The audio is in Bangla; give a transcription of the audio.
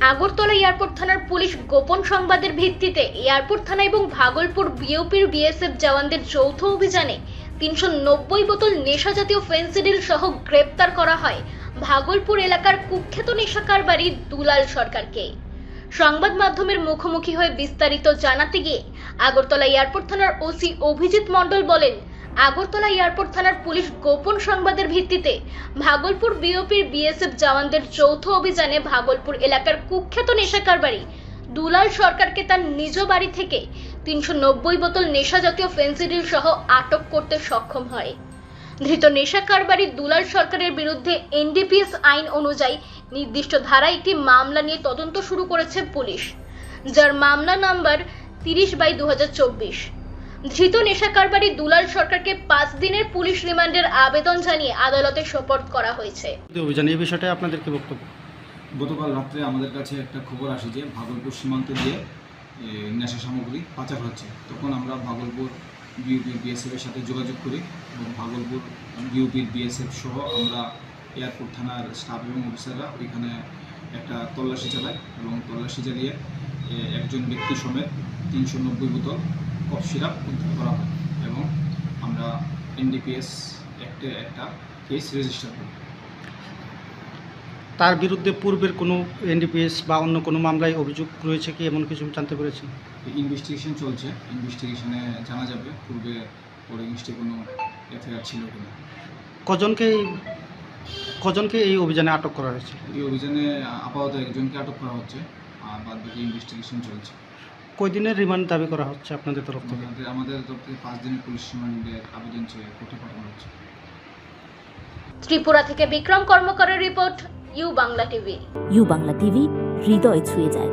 আগরতলা এয়ারপোর্ট থানার পুলিশ গোপন সংবাদের ভিত্তিতে এয়ারপোর্ট থানা এবং ভাগলপুর বিওপির বিএসএফ জওয়ানদের যৌথ অভিযানে তিনশো নব্বই বোতল নেশা জাতীয় ফেন্সিডিল সহ গ্রেপ্তার করা হয় ভাগলপুর এলাকার কুখ্যাত নেশা কারবারি দুলাল সরকারকে। সংবাদ মাধ্যমের মুখোমুখি হয়ে বিস্তারিত জানাতে গিয়ে আগরতলা এয়ারপোর্ট থানার ওসি অভিজিৎ মণ্ডল বলেন আগরতলা এয়ারপোর্ট থানার পুলিশ গোপন সংবাদের ভিত্তিতে ভাগলপুর বিওপির বিএসএফ জওয়ানদের যৌথ অভিযানে ভাগলপুর এলাকার কুখ্যাত নেশা কারবারি দুলাল সরকারকে তার নিজ বাড়ি থেকে তিনশো নব্বই বোতল নেশা জাতীয় ফেন্সিডিল সহ আটক করতে সক্ষম হয়। ধৃত নেশা কারবারি দুলাল সরকারের বিরুদ্ধে এনডিপিএস আইন অনুযায়ী নির্দিষ্ট ধারায় একটি মামলা নিয়ে তদন্ত শুরু করেছে পুলিশ, যার মামলা নাম্বার তিরিশ বাই দু হাজার চব্বিশ। ধৃত নেশা কারবারি দুলাল সরকারকে পাঁচ দিনের পুলিশ রিমান্ডের আবেদন জানিয়ে আদালতে সোপর্দ করা হয়েছে। অভিযান এই বিষয়টায় আপনাদের কি বক্তব্য? গতকাল রাত্রে আমাদের কাছে একটা খবর আসে যে ভাগলপুর সীমান্ত দিয়ে নেশা সামগ্রী পাচার হচ্ছে। তখন আমরা ভাগলপুর বিউপির বিএসএফের সাথে যোগাযোগ করি এবং ভাগলপুর বিউপির বিএসএফ সহ আমরা এয়ারপোর্ট থানার স্টাফ এবং অফিসাররা ওইখানে একটা তল্লাশি চালাই এবং তল্লাশি চালিয়ে একজন ব্যক্তি সমেত তিনশো নব্বই বোতল কফ সিরাপ উদ্ধার করা হয়। এবং আমরা এনডিপিএস অ্যাক্টে একটা কেস রেজিস্টার করি। তার বিরুদ্ধে পূর্বের কোনো এনডিপিএস বা অন্য কোনো মামলায় অভিযোগ রয়েছে কি? এমন কিছু জানতে পেরেছি? ইনভেস্টিগেশন চলছে। ইনভেস্টিগেশনে জানা যাবে পূর্বে ওর এগেনস্টে কোনো এফআইআর ছিল কিনা। কজনকে এই- কজনকে এই অভিযানে আটক করা হয়েছে? এই অভিযানে আপাতত একজনকে আটক করা হচ্ছে। আর বাদ বাকি ইনভেস্টিগেশন চলছে। কয়দিনের রিমান্ড দাবি করা হচ্ছে আপনাদের তরফ থেকে? আমাদের তরফ থেকে পাঁচ দিনের পুলিশ রিমান্ডের আবেদন চেয়ে কোর্টে পাঠানো হচ্ছে। ত্রিপুরা থেকে Bikram কর্মকারের report U Bangla TV. U Bangla TV হৃদয় ছুঁয়ে যায়।